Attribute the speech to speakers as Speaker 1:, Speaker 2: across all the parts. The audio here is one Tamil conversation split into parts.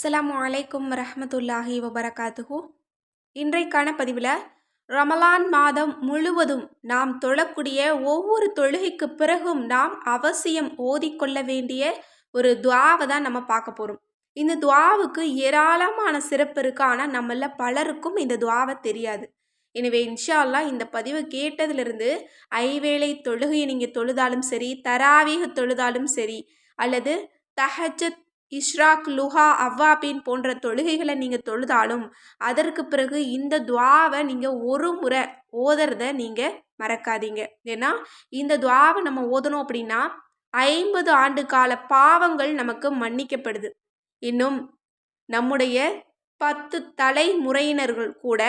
Speaker 1: அஸ்லாம் அலைக்கும் ரஹமத்துல்லாஹி வபரகாத்துஹு. இன்றைக்கான பதிவில் ரமலான் மாதம் முழுவதும் நாம் தொழக்கூடிய ஒவ்வொரு தொழுகைக்கு பிறகும் நாம் அவசியம் ஓதிக்கொள்ள வேண்டிய ஒரு துவாவை தான் நம்ம பார்க்க போகிறோம் இந்த துவாவுக்கு ஏராளமான சிறப்பு இருக்கு. ஆனால் நம்மள பலருக்கும் இந்த துவாவை தெரியாது. எனவே இன்ஷா அல்லா இந்த பதிவை கேட்டதிலிருந்து ஐவேளை தொழுகையை நீங்கள் தொழுதாலும் சரி தராவீக தொழுதாலும் சரி அல்லது தஹஜத் இஷ்ராக் லுஹா அவ்வாபின் போன்ற தொழுகைகளை நீங்கள் தொழுதாலும் அதற்கு பிறகு இந்த துவாவை நீங்கள் ஒரு முறை ஓதுறத நீங்கள் மறக்காதீங்க. ஏன்னா இந்த துவாவை நம்ம ஓதணும் அப்படின்னா ஐம்பது ஆண்டு கால பாவங்கள் நமக்கு மன்னிக்கப்படுது. இன்னும் நம்முடைய பத்து தலைமுறையினர்கள் கூட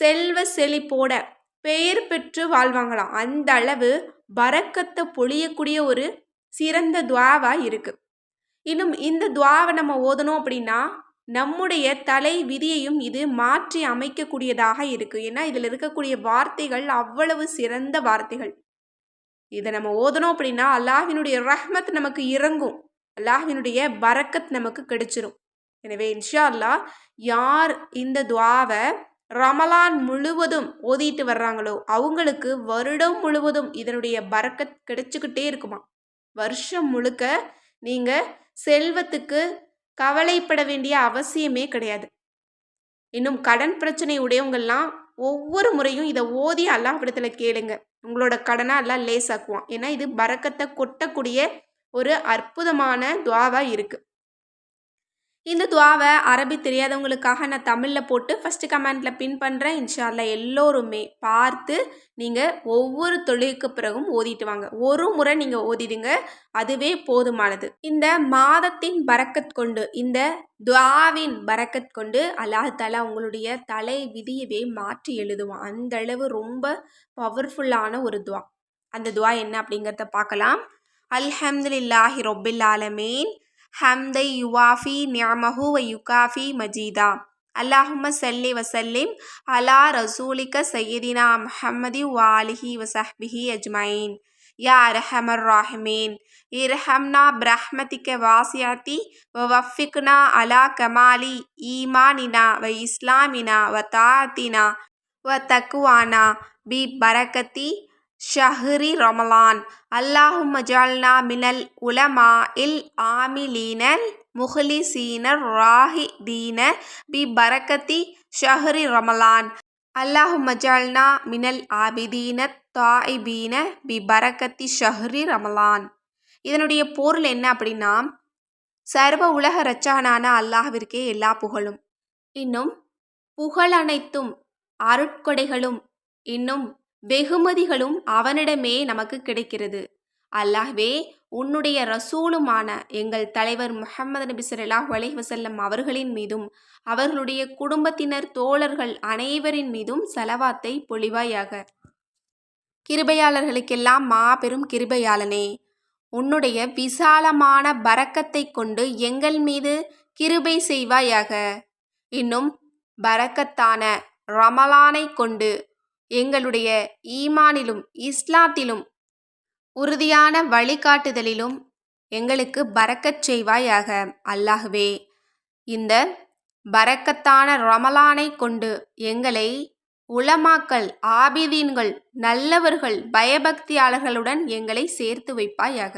Speaker 1: செல்வ செழிப்போட பெயர் பெற்று வாழ்வாங்களாம். அந்த அளவு பறக்கத்தை பொழியக்கூடிய ஒரு சிறந்த துவாவாக இருக்குது இன்னும் இந்த துவாவை நம்ம ஓதணும் அப்படின்னா நம்முடைய தலை விதியையும் இது மாற்றி அமைக்கக்கூடியதாக இருக்குது ஏன்னா இதில் இருக்கக்கூடிய வார்த்தைகள் அவ்வளவு சிறந்த வார்த்தைகள். இதை நம்ம ஓதணும் அப்படின்னா அல்லாஹினுடைய ரஹ்மத் நமக்கு இறங்கும். அல்லாஹினுடைய பரக்கத் நமக்கு கிடைச்சிரும். எனவே இன்ஷா அல்லாஹ் யார் இந்த துவாவை ரமலான் முழுவதும் ஓதிட்டு வர்றாங்களோ அவங்களுக்கு வருடம் முழுவதும் இதனுடைய பறக்கத் கிடைச்சிக்கிட்டே இருக்குமா வருஷம் முழுக்க நீங்கள் செல்வத்துக்கு கவலைப்பட வேண்டிய அவசியமே கிடையாது. இன்னும் கடன் பிரச்சனை உடையவங்கள்லாம் ஒவ்வொரு முறையும் இதை ஓதி அல்லாஹ்விடத்தில் கேளுங்க. உங்களோட கடனை எல்லாம் லேசாக்குவான். ஏன்னா இது பறக்கத்தை கொட்டக்கூடிய ஒரு அற்புதமான துவாவாக இருக்குது இந்த துவாவை அரபி தெரியாதவங்களுக்காக நான் தமிழில் போட்டு ஃபஸ்ட்டு கமெண்டில் பின் பண்ணுறேன் இன்ஷால்லா எல்லோருமே பார்த்து நீங்கள் ஒவ்வொரு தொழிலுக்கு பிறகும் ஓதிட்டு வாங்க. ஒரு முறை நீங்கள் ஓதிடுங்க. அதுவே போதுமானது. இந்த மாதத்தின் பறக்கத் கொண்டு இந்த துவாவின் பறக்கத் கொண்டு அல்லாஹாலா உங்களுடைய தலை விதியவே மாற்றி எழுதுவான். அந்த அளவு ரொம்ப பவர்ஃபுல்லான ஒரு துவா. அந்த துவா என்ன அப்படிங்கிறத பார்க்கலாம். அல்ஹம்துலில்லாஹி ரொபில் ஆலமீன். ஹம்தை யுவாஃபி நியமஹு வ யுகாஃபி மஜீதா. அல்லாஹும சல்லி வசல்லிம் அலா ரசூலிக சையதினா முஹம்மதி வாலிஹி வசஹ்பிஹி அஜ்மைன் யா அரஹமர் ராஹிமீன். இரஹம்னா பிரஹ்மதிக்க வாசியாத்தி வ வஃபிக்னா அலா கமாலி ஈமானினா வ இஸ்லாமினா வ தாத்தினா வ தக்குவானா பி பரக்கத்தி ஷஹ்ரி ரமலான். அல்லாஹு மஜால்னா மினல் உலமா இல் ஆமிலீனல் முஹ்லிசீன ராஹி தீன பி பரக்கத்தி ஷஹ்ரி ரமலான். அல்லாஹு மஜால்னா மினல் ஆபிதீன தாயிபீன பி பரக்கத்தி ஷஹ்ரி ரமலான். இதனுடைய பொருள் என்ன அப்படின்னா சர்வ உலக ரச்சானான அல்லாஹ்விற்கே எல்லா புகழும். இன்னும் புகழ் அனைத்தும் அருட்கொடைகளும் இன்னும் வெகுமதிகளும் அவனிடமே நமக்கு கிடைக்கிறது. அல்லாஹ்வே உன்னுடைய ரசூலுமான எங்கள் தலைவர் முஹம்மது நபி சொல்லாஹ் அலைஹி அவர்களின் மீதும் அவர்களுடைய குடும்பத்தினர் தோழர்கள் அனைவரின் மீதும் செலவாத்தை பொழிவாயாக. கிருபையாளர்களுக்கெல்லாம் மாபெரும் கிருபையாளனே. உன்னுடைய விசாலமான பறக்கத்தை கொண்டு எங்கள் மீது கிருபை செய்வாயாக. இன்னும் பரக்கத்தான ரமலானை கொண்டு எங்களுடைய ஈமானிலும் இஸ்லாத்திலும் உறுதியான வழிகாட்டுதலிலும் எங்களுக்கு பறக்கச் செய்வாயாக அல்லாஹ்வே. இந்த பறக்கத்தான ரமலானை கொண்டு எங்களை உலமாக்கள் ஆபிதீன்கள் நல்லவர்கள் பயபக்தியாளர்களுடன் எங்களை சேர்த்து வைப்பாயாக.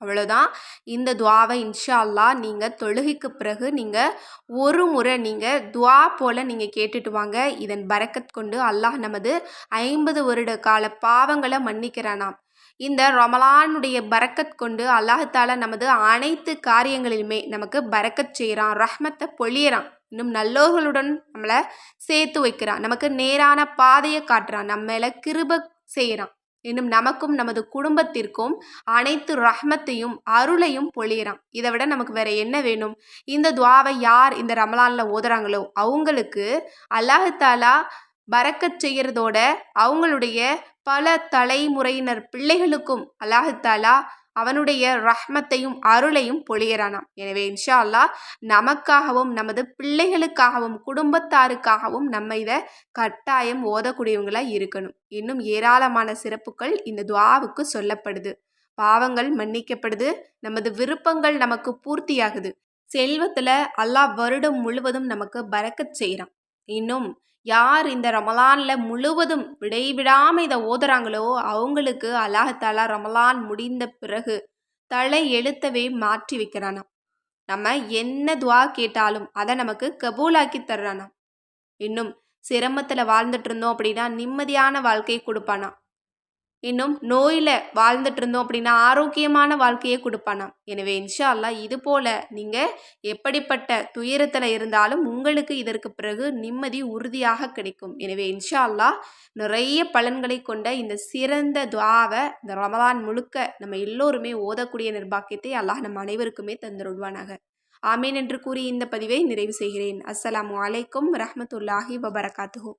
Speaker 1: அவ்வளோதான் இந்த துவாவை இன்ஷா அல்லா நீங்கள் தொழுகைக்கு பிறகு நீங்கள் ஒரு முறை நீங்கள் துவா போல் நீங்கள் கேட்டுட்டு வாங்க. இதன் பறக்கத் கொண்டு அல்லாஹ் நமது ஐம்பது வருட கால பாவங்களை மன்னிக்கிறானாம். இந்த ரமலானுடைய பறக்கத் கொண்டு அல்லாஹால நமது அனைத்து காரியங்களிலுமே நமக்கு பறக்கத் செய்கிறான் ரஹ்மத்தை பொழியறான். இன்னும் நல்லோர்களுடன் நம்மளை சேர்த்து வைக்கிறான். நமக்கு நேரான பாதையை காட்டுறான். நம்ம மேலே கிருப செய்கிறான் இன்னும் நமக்கும் நமது குடும்பத்திற்கும் அனைத்து ரஹ்மத்தையும் அருளையும் பொழியிறான். இதை விட நமக்கு வேற என்ன வேணும்? இந்த துவாவை யார் இந்த ரமலானில் ஓதுறாங்களோ அவங்களுக்கு அல்லாஹாலா பறக்கச் செய்கிறதோட அவங்களுடைய பல தலைமுறையினர் பிள்ளைகளுக்கும் அல்லாஹாலா அவனுடைய ரஹ்மத்தையும் அருளையும் பொழியறானாம். எனவே இன்ஷா அல்லாஹ் நமக்காகவும் நமது பிள்ளைகளுக்காகவும் குடும்பத்தாருக்காகவும் நம்ம இதை கட்டாயம் ஓதக்கூடியவங்களாக இருக்கணும். இன்னும் ஏராளமான சிறப்புகள் இந்த துவாவுக்கு சொல்லப்படுது. பாவங்கள் மன்னிக்கப்படுது. நமது விருப்பங்கள் நமக்கு பூர்த்தியாகுது. செல்வத்தில் அல்லாஹ் வருடம் முழுவதும் நமக்கு பறக்கச் செய்கிறான் இன்னும் யார் இந்த ரமலானில் முழுவதும் விடைவிடாமல் இதை ஓதுறாங்களோ அவங்களுக்கு அல்லாஹாலா ரமலான் முடிந்த பிறகு தலை எழுத்தவே மாற்றி வைக்கிறானாம். நம்ம என்ன துவா கேட்டாலும் அதை நமக்கு கபூலாக்கி தர்றானா இன்னும் சிரமத்தில் வாழ்ந்துட்டு இருந்தோம் அப்படின்னா நிம்மதியான வாழ்க்கையை கொடுப்பானா இன்னும் நோயில் வாழ்ந்துட்டு இருந்தோம் அப்படின்னா ஆரோக்கியமான வாழ்க்கையை கொடுப்பானாம். எனவே இன்ஷா அல்லா இது போல் நீங்கள் எப்படிப்பட்ட துயரத்தில் இருந்தாலும் உங்களுக்கு இதற்கு பிறகு நிம்மதி உறுதியாக கிடைக்கும். எனவே இன்ஷா அல்லா நிறைய பலன்களை கொண்ட இந்த சிறந்த துவாவை இந்த ரமலான் முழுக்க நம்ம எல்லோருமே ஓதக்கூடிய நிர்பாக்கியத்தை அல்லாஹ் நம்ம அனைவருக்குமே தந்துருவானாக ஆமீன் என்று கூறி இந்த பதிவை நிறைவு செய்கிறேன். அஸ்ஸலாமு அலைக்கும் ரஹமத்துல்லாஹி வபரகாத்துஹூ.